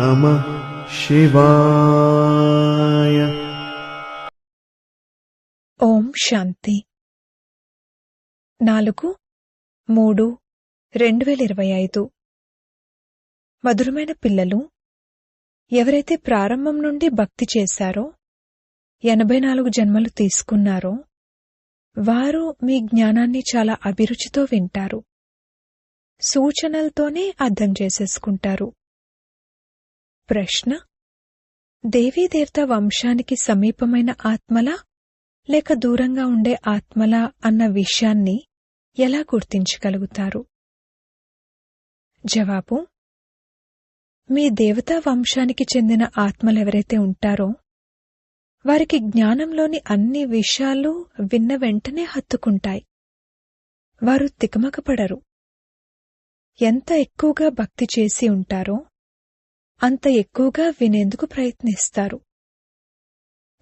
నమ శివాయ. ఓం శాంతి. నాలుగు మూడు రెండు వేల ఇరవై ఐదు. మధురమైన పిల్లలు ఎవరైతే ప్రారంభం నుండి భక్తి చేశారో ఎనభై నాలుగు జన్మలు తీసుకున్నారో వారు మీ జ్ఞానాన్ని చాలా అభిరుచితో వింటారు. సూచనలతోనే అర్థం చేసేసుకుంటారు. ప్రశ్న? దేవీదేవత వంశానికి సమీపమైన ఆత్మలా? లేక దూరంగా ఉండే ఆత్మలా అన్న విషయాన్ని ఎలా గుర్తించగలుగుతారు? జవాబు? మీ దేవతా వంశానికి చెందిన ఆత్మలెవరైతే ఉంటారో వారికి జ్ఞానంలోని అన్ని విషయాలు విన్న వెంటనే హత్తుకుంటాయి. వారు తికమకపడరు. ఎంత ఎక్కువగా భక్తి చేసి ఉంటారో అంత ఎక్కువగా వినేందుకు ప్రయత్నిస్తారు.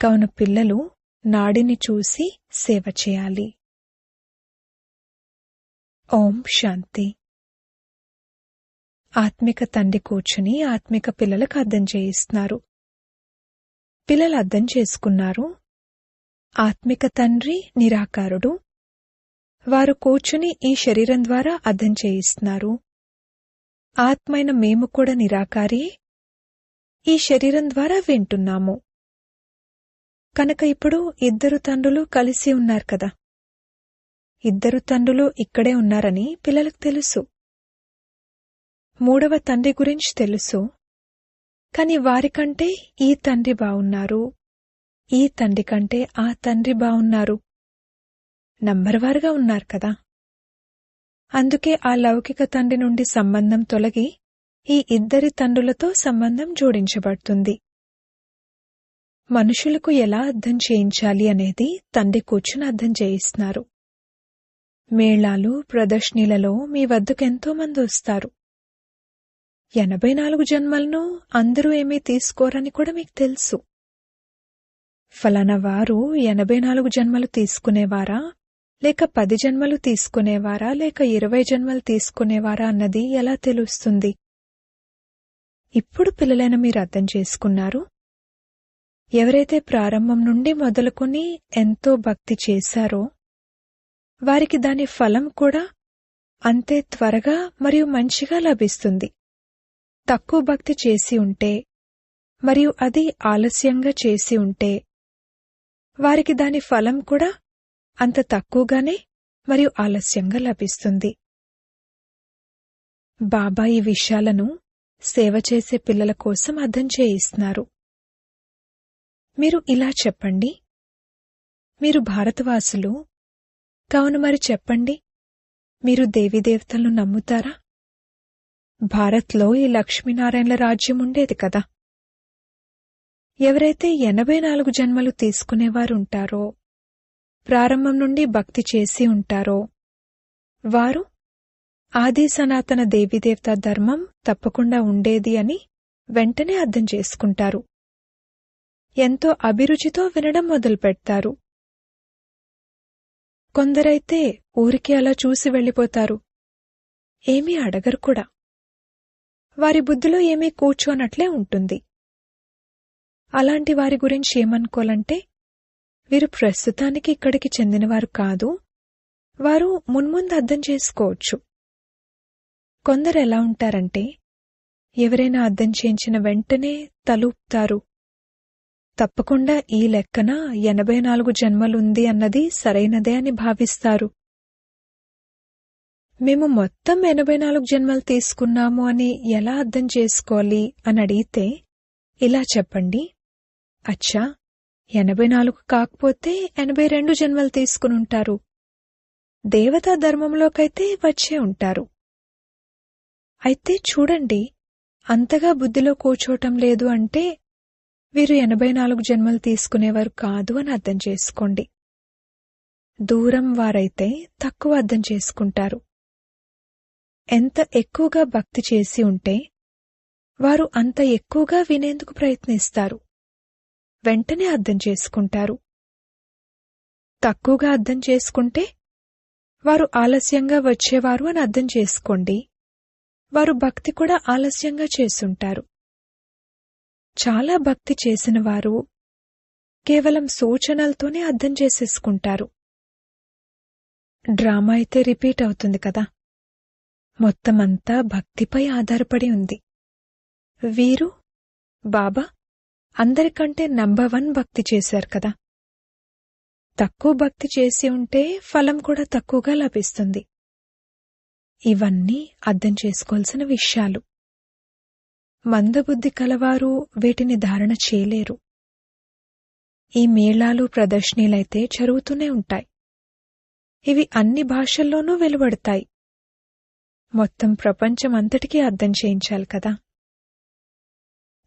కావున పిల్లలు నాడిని చూసి సేవ చేయాలి. ఓం శాంతి. ఆత్మిక తండ్రి కూర్చుని ఆత్మిక పిల్లలకు అర్థం చేయిస్తున్నారు. పిల్లలు అర్థం చేసుకున్నారు. ఆత్మిక తండ్రి నిరాకారుడు వారు కూర్చుని ఈ శరీరం ద్వారా అర్థం చేయిస్తున్నారు. ఆత్మైన మేము కూడా నిరాకారి ఈ శరీరం ద్వారా వింటున్నాము. కనుక ఇప్పుడు ఇద్దరు తండ్రులు కలిసి ఉన్నారు కదా. ఇద్దరు తండ్రులు ఇక్కడే ఉన్నారని పిల్లలకు తెలుసు. మూడవ తండ్రి గురించి తెలుసు. కాని వారికంటే ఈ తండ్రి బావున్నారు. ఈ తండ్రి కంటే ఆ తండ్రి బావున్నారు. నంబర్వారుగా ఉన్నారు కదా. అందుకే ఆ లౌకిక తండ్రి నుండి సంబంధం తొలగి ఈ ఇద్దరి తండ్రులతో సంబంధం జోడించబడుతుంది. మనుషులకు ఎలా అర్థం చేయించాలి అనేది తండ్రి కూర్చుని అర్థం చేయిస్తున్నారు. మేళాలు ప్రదర్శనలలో మీ వద్దకు ఎంతో మంది వస్తారు. ఎనభై నాలుగు జన్మలను అందరూ ఏమీ తీసుకోరని కూడా మీకు తెలుసు. ఫలానా వారు ఎనభై నాలుగు జన్మలు తీసుకునేవారా? లేక పది జన్మలు తీసుకునేవారా లేక ఇరవై జన్మలు తీసుకునేవారా అన్నది ఎలా తెలుస్తుంది? ఇప్పుడు పిల్లలైన మీరు అర్థం చేసుకున్నారు? ఎవరైతే ప్రారంభం నుండి మొదలుకొని ఎంతో భక్తి చేశారో వారికి దాని ఫలం కూడా అంతే త్వరగా మరియు మంచిగా లభిస్తుంది. తక్కువ భక్తి చేసి ఉంటే మరియు అది ఆలస్యంగా చేసి ఉంటే వారికి దాని ఫలం కూడా అంత తక్కువగానే మరియు ఆలస్యంగా లభిస్తుంది. బాబా ఈ విషయాలను సేవ చేసే పిల్లల కోసం అర్థం చేయిస్తున్నారు. మీరు ఇలా చెప్పండి. మీరు భారతవాసులు. కావున మరి చెప్పండి. మీరు దేవీదేవతలను నమ్ముతారా? భారత్లో ఈ లక్ష్మీనారాయణల రాజ్యం ఉండేది కదా. ఎవరైతే ఎనభై నాలుగు జన్మలు తీసుకునేవారుంటారో ప్రారంభం నుండి భక్తి చేసి ఉంటారో? వారు ఆది సనాతన దేవీదేవత ధర్మం తప్పకుండా ఉండేది అని వెంటనే అర్థం చేసుకుంటారు. ఎంతో అభిరుచితో వినడం మొదలుపెడతారు కొందరైతే ఊరికి అలా చూసి వెళ్ళిపోతారు. ఏమీ అడగరు కూడా. వారి బుద్ధిలో ఏమీ కూర్చోనట్లే ఉంటుంది. అలాంటి వారి గురించి ఏమనుకోవాలంటే వీరు ప్రస్తుతానికి ఇక్కడికి చెందినవారు కాదు. వారు మున్ముందు అర్థం చేసుకోవచ్చు. కొందరు ఎలా ఉంటారంటే ఎవరైనా అర్థం చేయించిన వెంటనే తలూపుతారు. తప్పకుండా ఈ లెక్కన ఎనభై నాలుగు జన్మలుంది అన్నది సరైనదే అని భావిస్తారు. మేము మొత్తం ఎనభై నాలుగు జన్మలు తీసుకున్నాము అని ఎలా అర్థం చేసుకోవాలి అని అడిగితే ఇలా చెప్పండి. అచ్చా ఎనభై నాలుగు కాకపోతే ఎనభై రెండు జన్మలు తీసుకుని ఉంటారు. దేవతా ధర్మంలోకైతే వచ్చే ఉంటారు. అయితే చూడండి అంతగా బుద్ధిలో కూర్చోటం లేదు అంటే వీరు ఎనభై నాలుగు జన్మలు తీసుకునేవారు కాదు అని అర్థం చేసుకోండి. దూరం వారైతే తక్కువ అర్థం చేసుకుంటారు. ఎంత ఎక్కువగా భక్తి చేసి ఉంటే వారు అంత ఎక్కువగా వినేందుకు ప్రయత్నిస్తారు. వెంటనే అర్థం చేసుకుంటారు. తక్కువగా అర్థం చేసుకుంటే వారు ఆలస్యంగా వచ్చేవారు అని అర్థం చేసుకోండి. వారు భక్తి కూడా ఆలస్యంగా చేసుంటారు చాలా భక్తి చేసిన వారు కేవలం సూచనలతోనే అర్థం చేసేసుకుంటారు. డ్రామా అయితే రిపీట్ అవుతుంది కదా. మొత్తమంతా భక్తిపై ఆధారపడి ఉంది. వీరు బాబా అందరికంటే నంబర్ వన్ భక్తి చేశారు కదా. తక్కువ భక్తి చేసి ఉంటే ఫలం కూడా తక్కువగా లభిస్తుంది. ఇవన్నీ అర్థం చేసుకోవాల్సిన విషయాలు. మందబుద్ధి కలవారు వీటిని ధారణ చేయలేరు. ఈ మేళాలు ప్రదర్శనలైతే జరుగుతూనే ఉంటాయి. ఇవి అన్ని భాషల్లోనూ వెలువడతాయి. మొత్తం ప్రపంచం అంతటికీ అర్థం చేయించాలి కదా.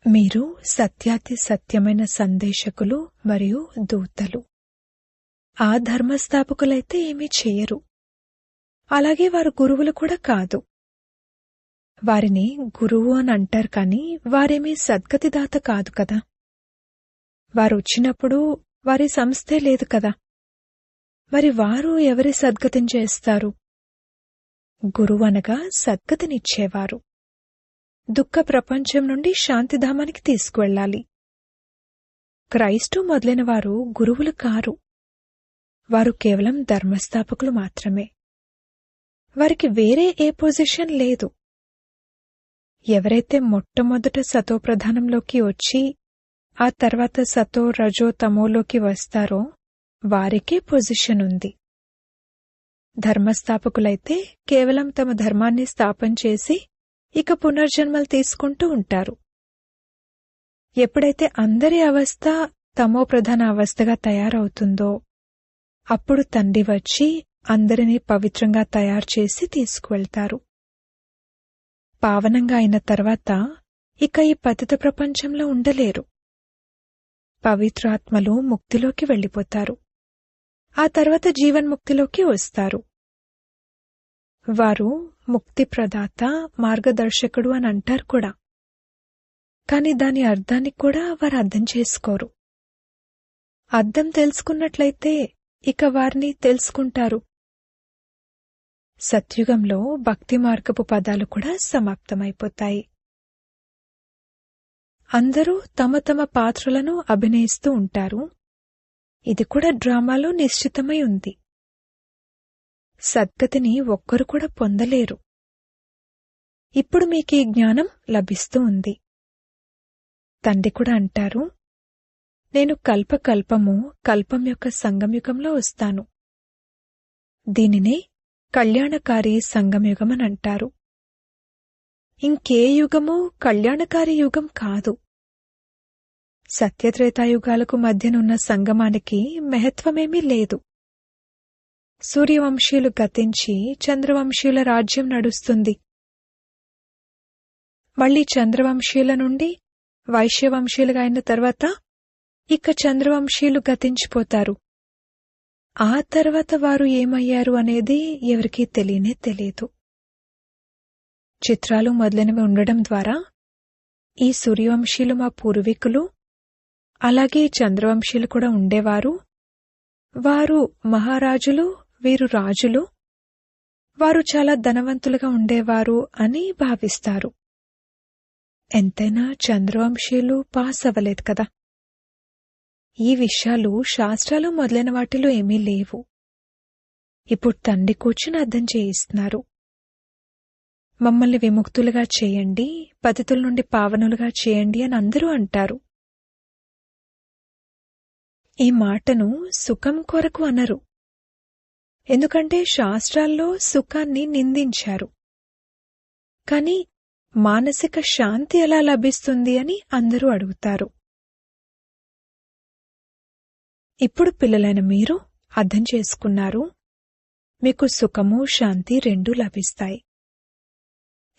మీరు సత్యాతి సత్యమైన సందేశకులు మరియు దూతలు. ఆ ధర్మస్థాపకులైతే ఏమీ చేయరు. అలాగే వారు గురువులు కూడా కాదు. వారిని గురువు అని అంటారు కానీ వారేమీ సద్గతిదాత కాదు కదా. వారు వచ్చినప్పుడు వారి సంస్థే లేదు కదా. మరి వారు ఎవరి సద్గతిని చేస్తారు? గురువు అనగా సద్గతినిచ్చేవారు. దుఃఖ ప్రపంచం నుండి శాంతిధామానికి తీసుకువెళ్ళాలి క్రైస్టు మొదలైన వారు గురువులు కారు. వారు కేవలం ధర్మస్థాపకులు మాత్రమే. వారికి వేరే ఏ పొజిషన్ లేదు. ఎవరైతే మొట్టమొదట సతోప్రధానంలోకి వచ్చి ఆ తర్వాత సతో రజో తమోలోకి వస్తారో వారికే పొజిషన్ ఉంది. ధర్మస్థాపకులైతే కేవలం తమ ధర్మాన్ని స్థాపన చేసి ఇక పునర్జన్మలు తీసుకుంటూ ఉంటారు. ఎప్పుడైతే అందరి అవస్థ తమో ప్రధాన అవస్థగా తయారవుతుందో అప్పుడు తండ్రి వచ్చి అందరినీ పవిత్రంగా తయారు చేసి తీసుకువెళ్తారు. పావనంగా అయిన తర్వాత ఇక ఈ పతిత ప్రపంచంలో ఉండలేరు. పవిత్రాత్మలు ముక్తిలోకి వెళ్ళిపోతారు. ఆ తర్వాత జీవన్ముక్తిలోకి వస్తారు. వారు ముక్తి ప్రదాత మార్గదర్శకుడు అని అంటారు కూడా. కాని దాని అర్థాన్ని కూడా వారు అర్థం చేసుకోరు. అర్థం తెలుసుకున్నట్లయితే ఇక వారిని తెలుసుకుంటారు. సత్యుగంలో భక్తి మార్గపు పదాలు కూడా సమాప్తమైపోతాయి. అందరూ తమ తమ పాత్రలను అభినయిస్తూ ఉంటారు. ఇది కూడా డ్రామాలో నిశ్చితమై ఉంది. సద్గతిని ఒక్కరు కూడా పొందలేరు. ఇప్పుడు మీకు ఈ జ్ఞానం లభిస్తూ ఉంది. తండ్రి కూడా అంటారు నేను కల్పకల్పము కల్పం యొక్క సంగమయుగంలో వస్తాను. దీనినే కళ్యాణకారి సంగమయుగమని అంటారు. ఇంకే యుగము కళ్యాణకారి యుగం కాదు. సత్యత్రేతాయుగాలకు మధ్యనున్న సంగమానికి మహత్వమేమీ లేదు. సూర్యవంశీయులు గతించి చంద్రవంశీయుల రాజ్యం నడుస్తుంది. మళ్ళీ చంద్రవంశీయుల నుండి వైశ్యవంశీయులుగా అయిన తర్వాత ఇక చంద్రవంశీయులు గతించిపోతారు. ఆ తర్వాత వారు ఏమయ్యారు అనేది ఎవరికీ తెలియనే తెలియదు. చిత్రాలు మొదలైనవి ఉండడం ద్వారా ఈ సూర్యవంశీయులు మా పూర్వీకులు అలాగే చంద్రవంశీయులు కూడా ఉండేవారు. వారు మహారాజులు వీరు రాజులు? వారు చాలా ధనవంతులుగా ఉండేవారు అని భావిస్తారు. ఎంతైనా చంద్రవంశీయులు పాస్ అవ్వలేదు కదా? ఈ విషయాలు శాస్త్రాలు మొదలైన వాటిలో ఏమీ లేవు. ఇప్పుడు తండ్రి కూర్చుని అర్థం చేయిస్తున్నారు. మమ్మల్ని విముక్తులుగా చేయండి పతితుల నుండి పావనులుగా చేయండి అని అందరూ అంటారు. ఈ మాటను సుఖం కొరకు అనరు. ఎందుకంటే శాస్త్రాల్లో సుఖాన్ని నిందించారు. కాని మానసిక శాంతి ఎలా లభిస్తుంది అని అందరూ అడుగుతారు. ఇప్పుడు పిల్లలైన మీరు అర్థం చేసుకున్నారు. మీకు సుఖము శాంతి రెండూ లభిస్తాయి.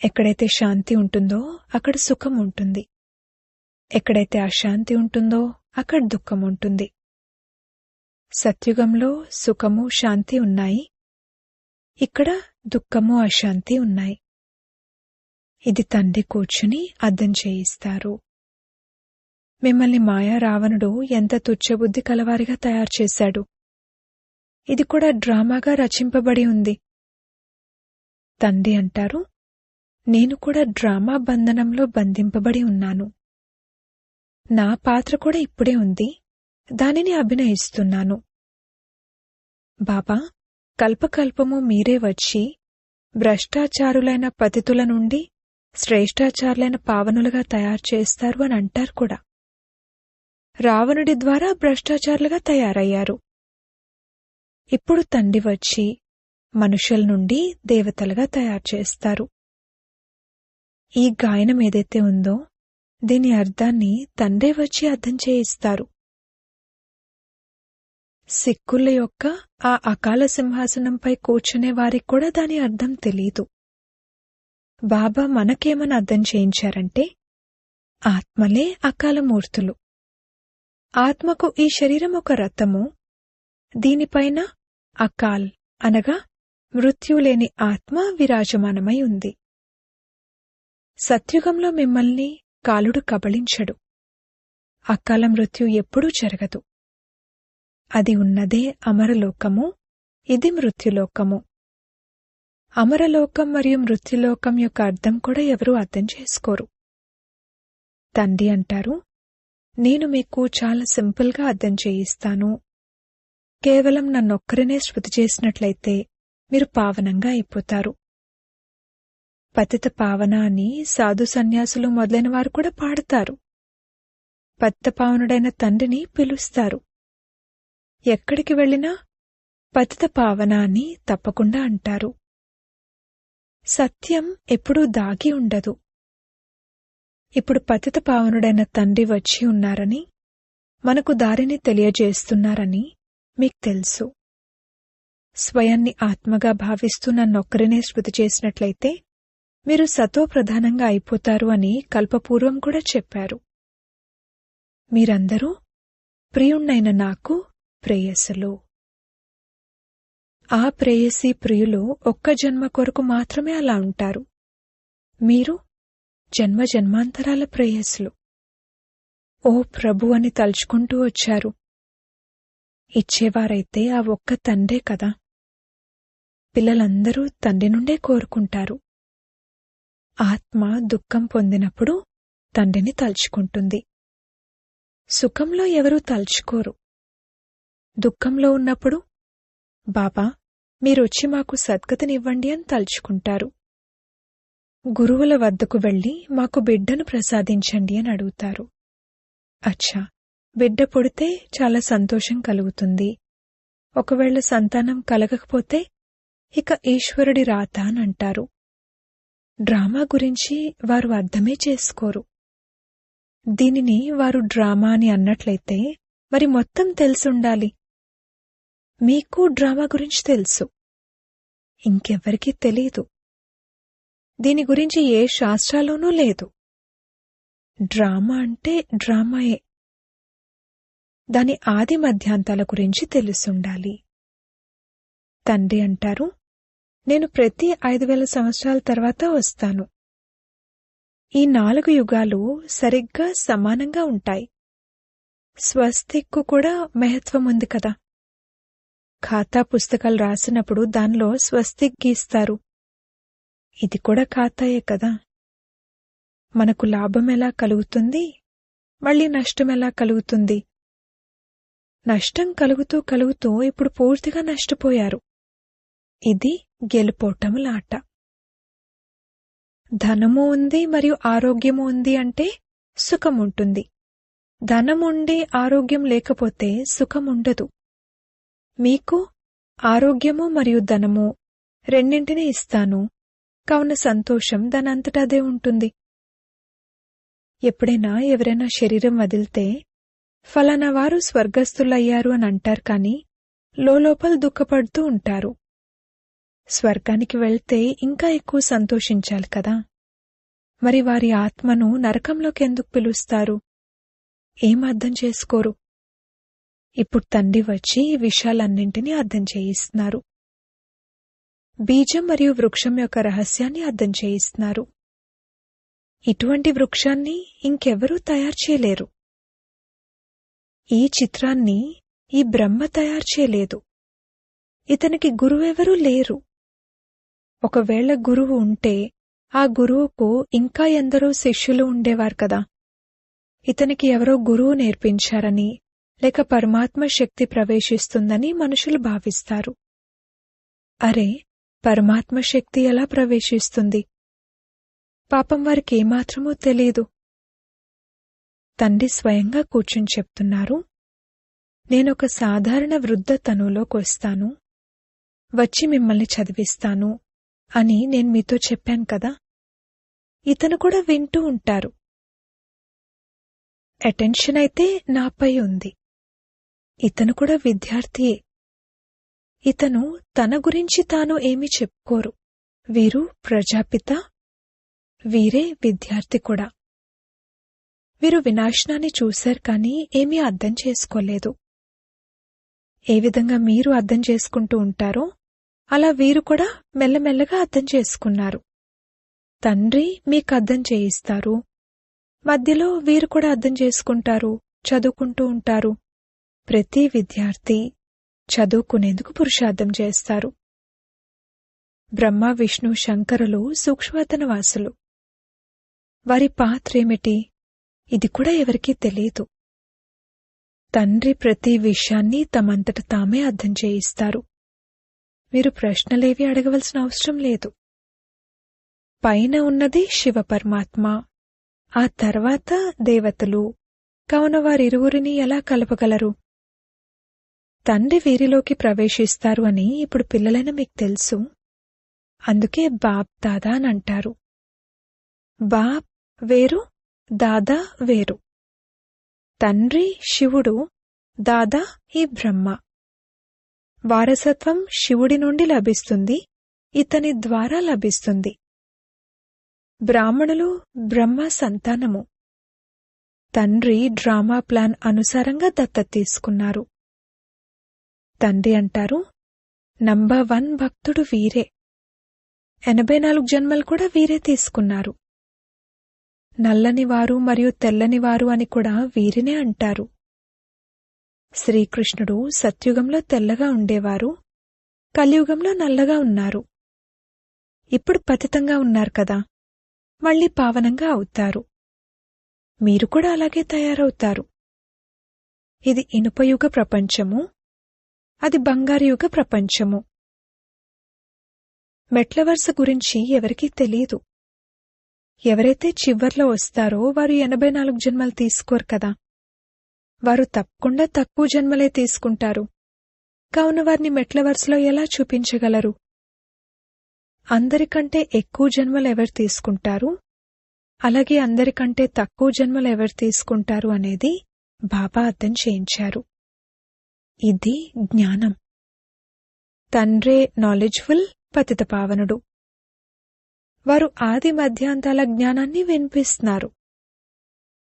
ఎక్కడైతే శాంతి ఉంటుందో అక్కడ సుఖం ఉంటుంది. ఎక్కడైతే అశాంతి ఉంటుందో అక్కడ దుఃఖం ఉంటుంది. సత్యుగంలో సుఖము శాంతి ఉన్నాయి. ఇక్కడ దుఃఖము అశాంతి ఉన్నాయి. ఇది తండ్రి కూర్చుని అర్థం చేయిస్తారు. మిమ్మల్ని మాయా రావణుడు ఎంత తుచ్చబుద్ధి కలవారిగా తయారు చేశాడు. ఇది కూడా డ్రామాగా రచింపబడి ఉంది. తండ్రి అంటారు నేను కూడా డ్రామా బంధనంలో బంధింపబడి ఉన్నాను. నా పాత్ర కూడా ఇప్పుడే ఉంది. దానిని అభినయిస్తున్నాను. బాబా కల్పకల్పము మీరే వచ్చి భ్రష్టాచారులైన పతితుల నుండి శ్రేష్టాచారులైన పావనులుగా తయారు చేస్తారు అని అంటారు కూడా. రావణుడి ద్వారా భ్రష్టాచారులుగా తయారయ్యారు. ఇప్పుడు తండ్రి వచ్చి మనుషుల నుండి దేవతలుగా తయారు చేస్తారు. ఈ గాయనం ఏదైతే ఉందో దీని అర్థాన్ని తండ్రే వచ్చి అర్థం చేయిస్తారు. సిక్కుల యొక్క ఆ అకాల సింహాసనంపై కూర్చునే వారికి కూడా దాని అర్థం తెలీదు. బాబా మనకేమని అర్థం చేయించారంటే ఆత్మలే అకాల మూర్తులు ఆత్మకు ఈ శరీరం ఒక రథము. దీనిపైన అకాల్ అనగా మృత్యులేని ఆత్మ విరాజమానమై ఉంది. సత్యుగంలో మిమ్మల్ని కాలుడు కబళించడు. అకాల మృత్యు ఎప్పుడూ జరగదు. అది ఉన్నదే అమరలోకము ఇది మృత్యులోకము. అమరలోకం మరియు మృత్యులోకం యొక్క అర్థం కూడా ఎవరూ అర్థం చేసుకోరు. తండ్రి అంటారు నేను మీకు చాలా సింపుల్గా అర్థం చేయిస్తాను. కేవలం నన్నొక్కరినే శృతి చేసినట్లయితే మీరు పావనంగా అయిపోతారు. పతిత పావన అని సాధు సన్యాసులు మొదలైన వారు కూడా పాడతారు. పతిత పావనుడైన తండ్రిని పిలుస్తారు. ఎక్కడికి వెళ్ళినా పతిత పావన అని తప్పకుండా అంటారు. సత్యం ఎప్పుడూ దాగి ఉండదు. ఇప్పుడు పతిత పావనుడైన తండ్రి వచ్చి ఉన్నారని మనకు దారిని తెలియజేస్తున్నారని మీకు తెలుసు. స్వయాన్ని ఆత్మగా భావిస్తూ నన్నొక్కరినే స్మృతి చేసినట్లయితే మీరు సతో ప్రధానంగా అయిపోతారు అని కల్పపూర్వం కూడా చెప్పారు. మీరందరూ ప్రియుణ్ణైన నాకు ప్రేయసులు ఆ ప్రేయసి ప్రియులు ఒక్క జన్మ కొరకు మాత్రమే అలా ఉంటారు. మీరు జన్మ జన్మాంతరాల ప్రేయసులు ఓ ప్రభు అని తలుచుకుంటూ వచ్చారు. ఇచ్చేవారైతే ఆ ఒక్క తండ్రే కదా. పిల్లలందరూ తండ్రి నుండే కోరుకుంటారు. ఆత్మ దుఃఖం పొందినప్పుడు తండ్రిని తలుచుకుంటుంది. సుఖంలో ఎవరూ తలుచుకోరు. దుఃఖంలో ఉన్నప్పుడు బాబా మీరొచ్చి మాకు సద్గతినివ్వండి అని తలుచుకుంటారు. గురువుల వద్దకు వెళ్ళి మాకు బిడ్డను ప్రసాదించండి అని అడుగుతారు. అచ్చా బిడ్డ పుడితే చాలా సంతోషం కలుగుతుంది. ఒకవేళ సంతానం కలగకపోతే ఇక ఈశ్వరుడి రాత అని అంటారు. డ్రామా గురించి వారు అర్థమే చేసుకోరు. దీనిని వారు డ్రామా అని అన్నట్లయితే మరి మొత్తం తెలుసుండాలి. మీకు డ్రామా గురించి తెలుసు. ఇంకెవ్వరికీ తెలీదు. దీని గురించి ఏ శాస్త్రాల్లోనూ లేదు. డ్రామా అంటే డ్రామాయే. దాని ఆది మధ్యాంతాల గురించి తెలుసుండాలి. తండ్రి అంటారు నేను ప్రతి ఐదు వేల సంవత్సరాల తర్వాత వస్తాను. ఈ నాలుగు యుగాలు సరిగ్గా సమానంగా ఉంటాయి. స్వస్తిక్కు కూడా మహత్వం ఉంది కదా. ఖాతా పుస్తకాలు రాసినప్పుడు దానిలో స్వస్తిక్ గీస్తారు ఇది కూడా ఖాతాయే కదా. మనకు లాభం ఎలా కలుగుతుంది? మళ్ళీ నష్టం ఎలా కలుగుతుంది? నష్టం కలుగుతూ కలుగుతూ ఇప్పుడు పూర్తిగా నష్టపోయారు. ఇది గెలుపోటములాట ధనము ఉంది మరియు ఆరోగ్యము ఉంది అంటే సుఖం ఉంటుంది ధనం ఉండి ఆరోగ్యం లేకపోతే సుఖం ఉండదు మీకు ఆరోగ్యము మరియు ధనము రెండింటినీ ఇస్తాను. కావున సంతోషం దానంతటదే ఉంటుంది. ఎప్పుడైనా ఎవరైనా శరీరం వదిలితే ఫలానా వారు స్వర్గస్థులయ్యారు అని అంటారు కాని లోపల దుఃఖపడుతూ ఉంటారు. స్వర్గానికి వెళ్తే ఇంకా ఎక్కువ సంతోషించాలి కదా. మరి వారి ఆత్మను నరకంలోకి ఎందుకు పిలుస్తారు? ఏం అర్థం చేసుకోరు? ఇప్పుడు తండ్రి వచ్చి ఈ విషయాలన్నింటినీ అర్థం చేయిస్తున్నారు. బీజం మరియు వృక్షం యొక్క రహస్యాన్ని అర్థం చేయిస్తున్నారు. ఇటువంటి వృక్షాన్ని ఇంకెవరూ తయారు చేయలేరు. ఈ చిత్రాన్ని ఈ బ్రహ్మ తయారు చేయలేదు. ఇతనికి గురువెవరూ లేరు. ఒకవేళ గురువు ఉంటే ఆ గురువుకు ఇంకా ఎందరో శిష్యులు ఉండేవారు కదా. ఇతనికి ఎవరో గురువు నేర్పించారని లేక పరమాత్మ శక్తి ప్రవేశిస్తుందని మనుషులు భావిస్తారు. అరే పరమాత్మ శక్తి ఎలా ప్రవేశిస్తుంది? పాపం వారికేమాత్రమూ తెలీదు. తండ్రి స్వయంగా కూర్చుని చెప్తున్నారు నేనొక సాధారణ వృద్ధ తనువులోకొస్తాను వచ్చి మిమ్మల్ని చదివిస్తాను అని నేను మీతో చెప్పాను కదా? ఇతను కూడా వింటూ ఉంటారు. అటెన్షన్ అయితే నాపై ఉంది. ఇతను కూడా విద్యార్థియే ఇతను తన గురించి తాను ఏమీ చెప్పుకోరు. వీరు ప్రజాపిత. వీరే విద్యార్థి కూడా. వీరు వినాశనాన్ని చూశారు కానీ ఏమీ అర్థం చేసుకోలేదు. ఏ విధంగా మీరు అర్థం చేసుకుంటూ ఉంటారో అలా వీరు కూడా మెల్లమెల్లగా అర్థం చేసుకున్నారు. తండ్రి మీకు అర్థం చేయిస్తారు. మధ్యలో వీరు కూడా అర్థం చేసుకుంటారు చదువుకుంటూ ఉంటారు. ప్రతి విద్యార్థి చదువుకునేందుకు పురుషార్థం చేస్తారు. బ్రహ్మ విష్ణు శంకరులు సూక్ష్మతనవాసులు. వారి పాత్రేమిటి ఇది కూడా ఎవరికీ తెలియదు. తండ్రి ప్రతి విషయాన్ని తమంతట తామే అర్థం చేయిస్తారు. మీరు ప్రశ్నలేవి అడగవలసిన అవసరం లేదు. పైన ఉన్నది శివ పరమాత్మ ఆ తర్వాత దేవతలు. కావున వారిరువురిని ఎలా కలపగలరు? తండ్రి వీరిలోకి ప్రవేశిస్తారు అని ఇప్పుడు పిల్లలైన మీకు తెలుసు. అందుకే బాప్ దాదా అని అంటారు. బాప్ వేరు దాదా వేరు. తండ్రి శివుడు దాదా ఈ బ్రహ్మ. వారసత్వం శివుడి నుండి లభిస్తుంది ఇతని ద్వారా లభిస్తుంది. బ్రాహ్మణులు బ్రహ్మ సంతానము. తండ్రి డ్రామా ప్లాన్ అనుసారంగా దత్తత తీసుకున్నారు. తండ్రి అంటారు. నంబర్ వన్ భక్తుడు వీరే. ఎనభై నాలుగు జన్మలు కూడా వీరే తీసుకున్నారు. నల్లనివారు మరియు తెల్లనివారు అని కూడా వీరినే అంటారు. శ్రీకృష్ణుడు సత్యుగంలో తెల్లగా ఉండేవారు. కలియుగంలో నల్లగా ఉన్నారు. ఇప్పుడు పతితంగా ఉన్నారు కదా. మళ్ళీ పావనంగా అవుతారు. మీరు కూడా అలాగే తయారవుతారు. ఇది ఇనుపయుగ ప్రపంచము. అది బంగారు యుగ ప్రపంచము. మెట్లవరుస గురించి ఎవరికీ తెలియదు ఎవరైతే చివర్లో వస్తారో వారు ఎనభై నాలుగు జన్మలు తీసుకోరు కదా. వారు తప్పకుండా తక్కువ జన్మలే తీసుకుంటారు. కావున వారిని మెట్ల వరుసలో ఎలా చూపించగలరు? అందరికంటే ఎక్కువ జన్మలు ఎవరు తీసుకుంటారు? అలాగే అందరికంటే తక్కువ జన్మలు ఎవరు తీసుకుంటారు అనేది బాబా అర్థం చేయించారు. ఇది జ్ఞానం. తండ్రే నాలెడ్జ్ఫుల్ పతిత పావనుడు వారు ఆది మధ్యాంతాల జ్ఞానాన్ని వినిపిస్తున్నారు.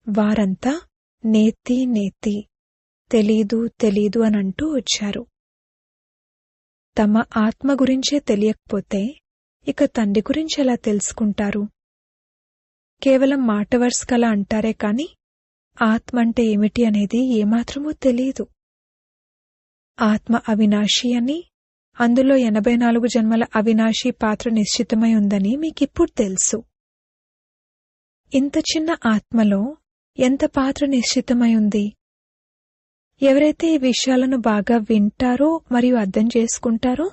వారంతా నేతి నేతి తెలీదు తెలీదు అని అంటూ వచ్చారు. తమ ఆత్మ గురించే తెలియకపోతే ఇక తండ్రి గురించి ఎలా తెలుసుకుంటారు? కేవలం మాట వరుసకలా అంటారే కాని ఆత్మ అంటే ఏమిటి అనేది ఏమాత్రమూ తెలియదు ఆత్మ అవినాశి అని అందులో ఎనభై నాలుగు జన్మల అవినాశి పాత్ర నిశ్చితమై ఉందని మీకిప్పుడు తెలుసు. ఇంత చిన్న ఆత్మలో ఎంత పాత్ర నిశ్చితమై ఉంది? ఎవరైతే ఈ విషయాలను బాగా వింటారో మరియు అర్థం చేసుకుంటారో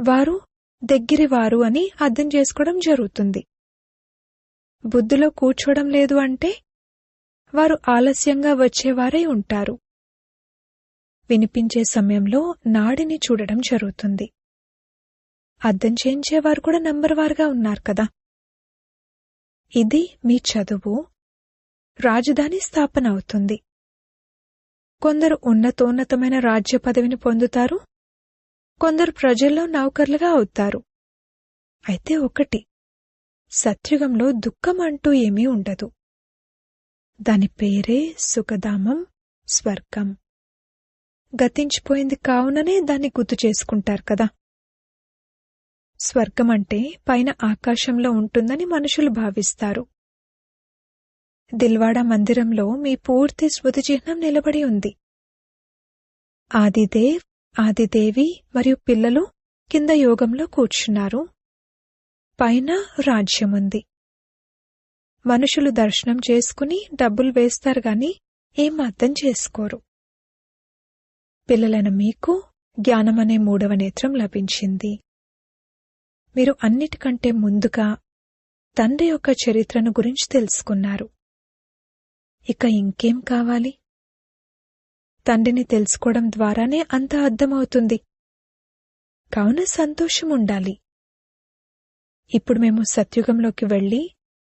వారు దగ్గిరివారు అని అర్థం చేసుకోవడం జరుగుతుంది. బుద్ధిలో కూర్చోవడం లేదు అంటే వారు ఆలస్యంగా వచ్చేవారై ఉంటారు. వినిపించే సమయంలో నాడిని చూడడం జరుగుతుంది. అర్థం చేయించేవారు కూడా నంబర్ వారుగా ఉన్నారు కదా. ఇది మీ చదువు. రాజధాని స్థాపన అవుతుంది. కొందరు ఉన్నతోన్నతమైన రాజ్య పదవిని పొందుతారు. కొందరు ప్రజల్లో నౌకర్లుగా అవుతారు. అయితే ఒకటి సత్యుగంలో దుఃఖం అంటూ ఏమీ ఉండదు. దాని పేరే సుఖధామం స్వర్గం. గతించిపోయింది కావుననే దాన్ని గుర్తు చేసుకుంటారు కదా. స్వర్గం అంటే పైన ఆకాశంలో ఉంటుందని మనుషులు భావిస్తారు. దిల్వాడ మందిరంలో మీ పూర్తి స్మృతి చిహ్నం నిలబడి ఉంది. ఆదిదేవ్ ఆదిదేవి మరియు పిల్లలు కింద యోగంలో కూర్చున్నారు. పైన రాజ్యముంది మనుషులు దర్శనం చేసుకుని డబ్బులు వేస్తారు గాని ఏం అర్థం చేసుకోరు. పిల్లలైన మీకు జ్ఞానమనే మూడవ నేత్రం లభించింది. మీరు అన్నిటికంటే ముందుగా తండ్రి యొక్క చరిత్రను గురించి తెలుసుకున్నారు. ఇక ఇంకేం కావాలి? తండ్రిని తెలుసుకోవడం ద్వారానే అంత అర్థమవుతుంది. కావున సంతోషం ఉండాలి. ఇప్పుడు మేము సత్యుగంలోకి వెళ్ళి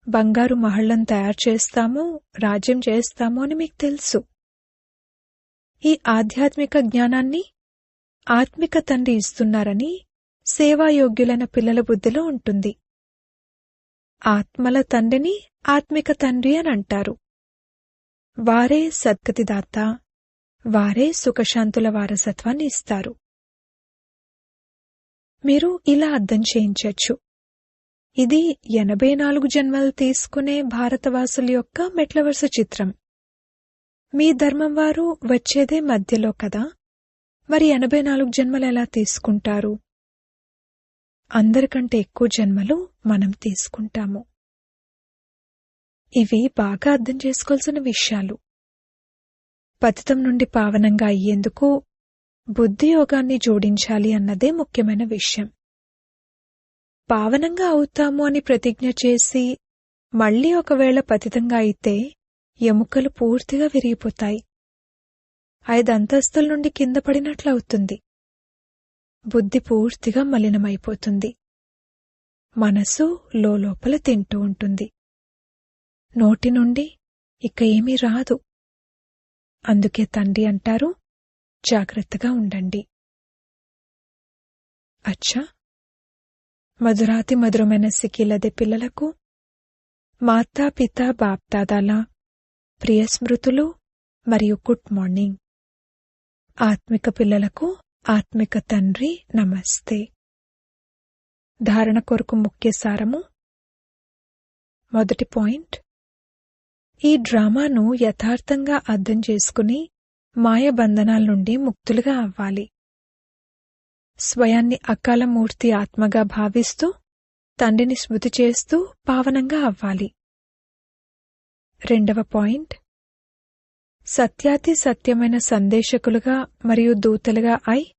బంగారు మహళ్ళను తయారు చేస్తాము రాజ్యం చేస్తాము అని మీకు తెలుసు. ఈ ఆధ్యాత్మిక జ్ఞానాన్ని ఆత్మిక తండ్రి ఇస్తున్నారని సేవాయోగ్యులైన పిల్లల బుద్ధిలో ఉంటుంది. ఆత్మల తండ్రిని ఆత్మిక తండ్రి అని అంటారు. వారే సద్గతిదాత వారే సుఖశాంతుల వారసత్వాన్ని ఇస్తారు. మీరు ఇలా అర్థం చేయించచ్చు ఇది ఎనభై నాలుగు జన్మలు తీసుకునే భారతవాసుల యొక్క మెట్లవరుస చిత్రం. మీ ధర్మం వారు వచ్చేదే మధ్యలో కదా? మరి ఎనభై నాలుగు జన్మలు ఎలా తీసుకుంటారు? అందరికంటే ఎక్కువ జన్మలు మనం తీసుకుంటాము. ఇవి బాగా అర్థం చేసుకోవాల్సిన విషయాలు. పతితం నుండి పావనంగా అయ్యేందుకు బుద్ధి యోగాన్ని జోడించాలి అన్నదే ముఖ్యమైన విషయం. పావనంగా అవుతాము అని ప్రతిజ్ఞ చేసి మళ్ళీ ఒకవేళ పతితంగా అయితే ఎముకలు పూర్తిగా విరిగిపోతాయి. ఐదంతస్తుల నుండి కింద పడినట్లవుతుంది బుద్ధి పూర్తిగా మలినమైపోతుంది. మనసు లోపల తింటూ ఉంటుంది. నోటి నుండి ఇక ఏమీ రాదు. అందుకే తండ్రి అంటారు జాగ్రత్తగా ఉండండి. అచ్చా! మధురాతి మధురమైన సిక్కిలదే పిల్లలకు మాతా పిత బాప్దాదాలా ప్రియ స్మృతులు మరియు గుడ్ మార్నింగ్. ఆత్మిక పిల్లలకు ఆత్మిక తండ్రి నమస్తే. ధారణ కొరకు ముఖ్య సారము. మొదటి పాయింట్. ఈ డ్రామాను యథార్థంగా అర్థం చేసుకుని మాయబంధనాల నుండి ముక్తులుగా అవ్వాలి. స్వయాన్ని అకాల మూర్తి ఆత్మగా భావిస్తూ తండ్రిని స్మృతి చేస్తూ పావనంగా అవ్వాలి. రెండవ పాయింట్. సత్యాతి సత్యమైన సందేశకులుగా మరియు దూతలుగా అయి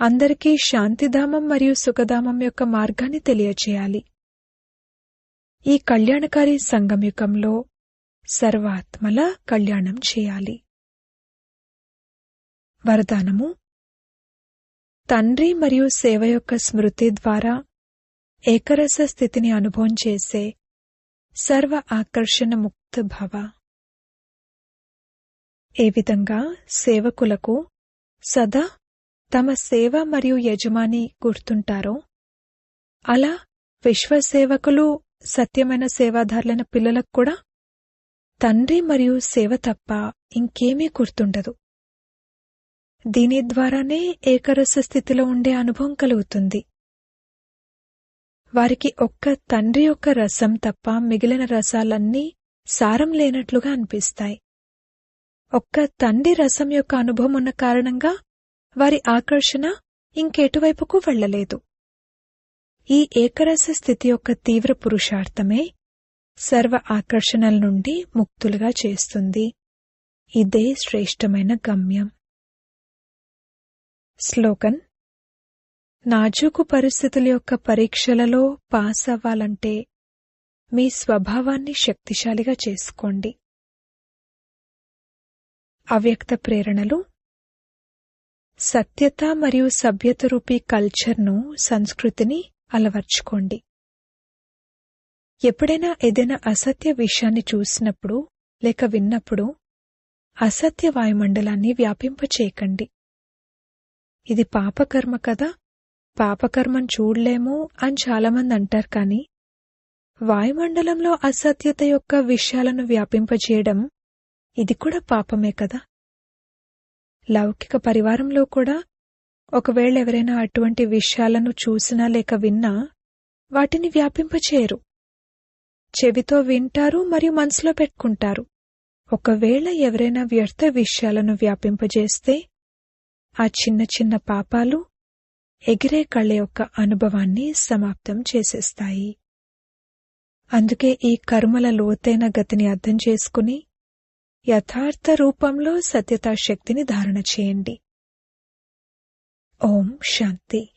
అందరికీ శాంతిధామం మరియు సుఖధామం యొక్క మార్గాన్ని తెలియచేయాలి. ఈ కళ్యాణకారి సంగమయుగంలో సర్వాత్మల కళ్యాణం చేయాలి. వరదానము. తండ్రి మరియు సేవ యొక్క స్మృతి ద్వారా ఏకరస స్థితిని అనుభవం చేసే సర్వ ఆకర్షణ ముక్త భవ. ఏ విధంగా సేవకులకు సదా తమ సేవ మరియు యజమాని గుర్తుంటారో అలా విశ్వసేవకులు సత్యమైన సేవాదారులైన పిల్లలకు కూడా తండ్రి మరియు సేవ తప్ప ఇంకేమీ గుర్తుండదు. దీని ద్వారానే ఏకరస స్థితిలో ఉండే అనుభవం కలుగుతుంది. వారికి ఒక్క తండ్రి యొక్క రసం తప్ప మిగిలిన రసాలన్నీ సారం లేనట్లుగా అనిపిస్తాయి. ఒక్క తండ్రి రసం యొక్క అనుభవం ఉన్న కారణంగా వారి ఆకర్షణ ఇంకెటువైపుకు వెళ్ళలేదు ఈ ఏకరస స్థితి యొక్క తీవ్ర పురుషార్థమే సర్వ ఆకర్షణల నుండి ముక్తులుగా చేస్తుంది. ఇదే శ్రేష్టమైన గమ్యం. స్లోగన్ నాజూకు పరిస్థితుల యొక్క పరీక్షలలో పాస్ అవ్వాలంటే మీ స్వభావాన్ని శక్తిశాలిగా చేసుకోండి. అవ్యక్త ప్రేరణలు. సత్యత మరియు సభ్యత రూపీ కల్చర్ను సంస్కృతిని అలవర్చుకోండి. ఎప్పుడైనా ఏదైనా అసత్య విషయాన్ని చూసినప్పుడు లేక విన్నప్పుడు అసత్య వాయుమండలాన్ని వ్యాపింపచేయకండి. ఇది పాపకర్మ కదా? పాపకర్మం చూడలేము అని చాలామంది అంటారు కాని వాయుమండలంలో అసత్యత యొక్క విషయాలను వ్యాపింపజేయడం ఇది కూడా పాపమే కదా? లౌకిక పరివారంలో కూడా ఒకవేళ ఎవరైనా అటువంటి విషయాలను చూసినా లేక విన్నా వాటిని వ్యాపింపచేయరు. చెవితో వింటారు మరియు మనసులో పెట్టుకుంటారు. ఒకవేళ ఎవరైనా వ్యర్థ విషయాలను వ్యాపింపజేస్తే ఆ చిన్న చిన్న పాపాలు ఎగిరే కళ్ళ యొక్క అనుభవాన్ని సమాప్తం చేసేస్తాయి. అందుకే ఈ కర్మల లోతైన గతిని అర్థం చేసుకుని యథార్థ రూపంలో సత్యతా శక్తిని ధారణ చేయండి. ఓం శాంతి.